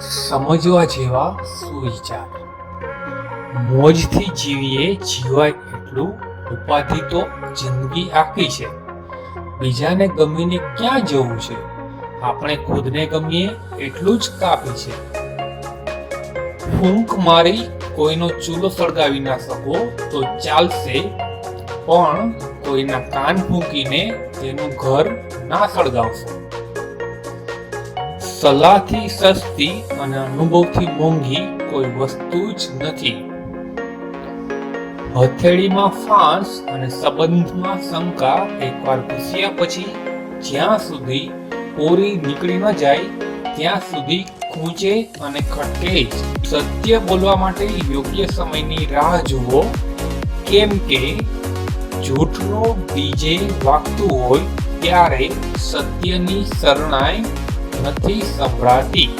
સમજવા જેવા સુવિચાર. મોજથી જીવીએ જીવાય એટલું ઉપાધિ તો જિંદગી આખી છે. બીજાને ગમીને ક્યાં જવું છે? આપણે ખુદને ગમીએ એટલું જ કાપી છે. ફૂંક મારી કોઈનો ચૂલો સળગાવી ના શકો તો ચાલશે, પણ કોઈના કાન ફૂંકીને તેનું ઘર ના સળગાવશો. સલાહથી સસ્તી અને અનુભવથી મોંઘી કોઈ વસ્તુ જ નથી. હથેળીમાં ફાંસ અને સંબંધમાં શંકા એકવાર ઘૂસ્યા પછી જ્યાં સુધી પોરી નીકળી ન જાય, ત્યાં સુધી ખૂંચે અને ખટકે જ. સત્ય બોલવા માટે યોગ્ય સમયની રાહ જુઓ. કેમ કે જૂઠનો બીજે વાગતું હોય, ત્યારે સત્યની શરણાઈ નથી સંભળાતી.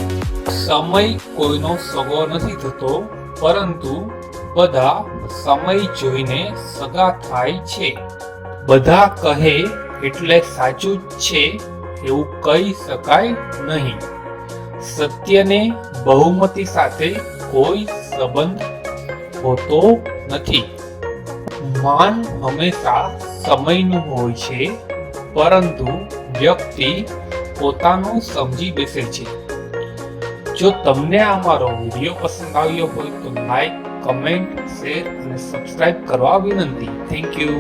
સમય કોઈનો સગો નથી થતો, પરંતુ બધા સમય જોઈને સગા થાય છે. બધા કહે એટલે સાચું છે એવું કહી શકાય નહીં. સત્યને બહુમતી સાથે કોઈ સંબંધ હોતો નથી. માન હંમેશા સમયનું હોય છે, પરંતુ વ્યક્તિ પોતાનું સમજી બેસે છે. જો તમને આ મારો વીડિયો પસંદ આવ્યો હોય તો લાઈક કમેન્ટ શેર અને સબસ્ક્રાઇબ કરવા વિનંતી. Thank you